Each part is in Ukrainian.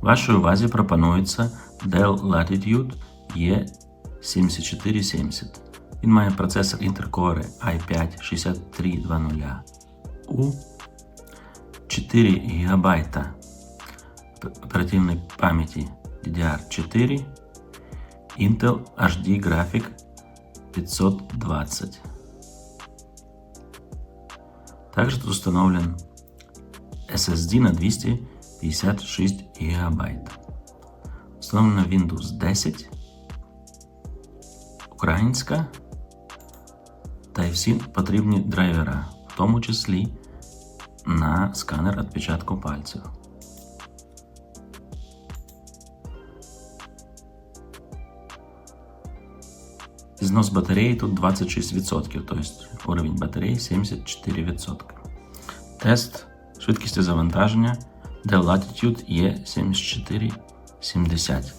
Вашій увазі пропонується Dell Latitude E7470. Він має процесор Intel Core i5 6320 U, 4 ГБ оперативної пам'яті DDR4, Intel HD Graphic 520. Также тут установлен SSD на 256 ГБ. Установлено Windows 10, українська та й всі потрібні драйвера, в тому числі на сканер відпечатку пальців. Знос батареї тут 26%, тобто уровень батареї 74%. Тест швидкості завантаження Dell Latitude E7470.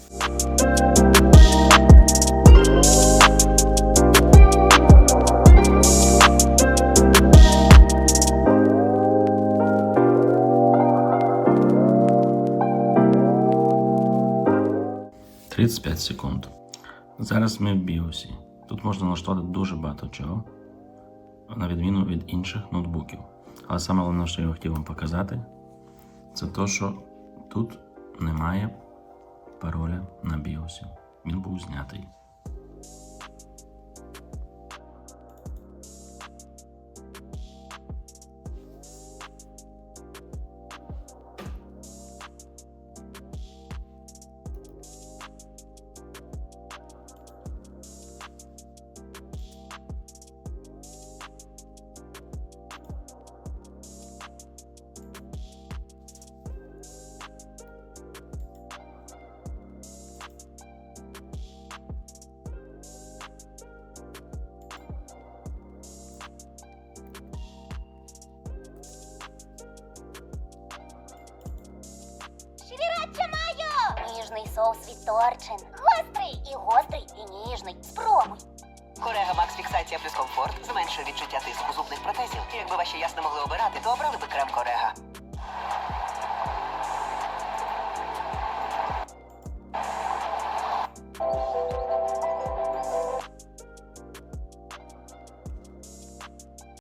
Тридцять п'ять секунд. Зараз ми в біосі. Тут можна налаштувати дуже багато чого, на відміну від інших ноутбуків. Але саме головне, що я хотів вам показати, це то, що тут немає пароля на біосі. Він був знятий. Соус від Торчин. Гострий і гострий, і ніжний. Спробуй. Корега Макс Фіксація плюс комфорт зменшує відчуття тиску зубних протезів. Якби ваші ясно могли обирати, то обрали би крем Корега.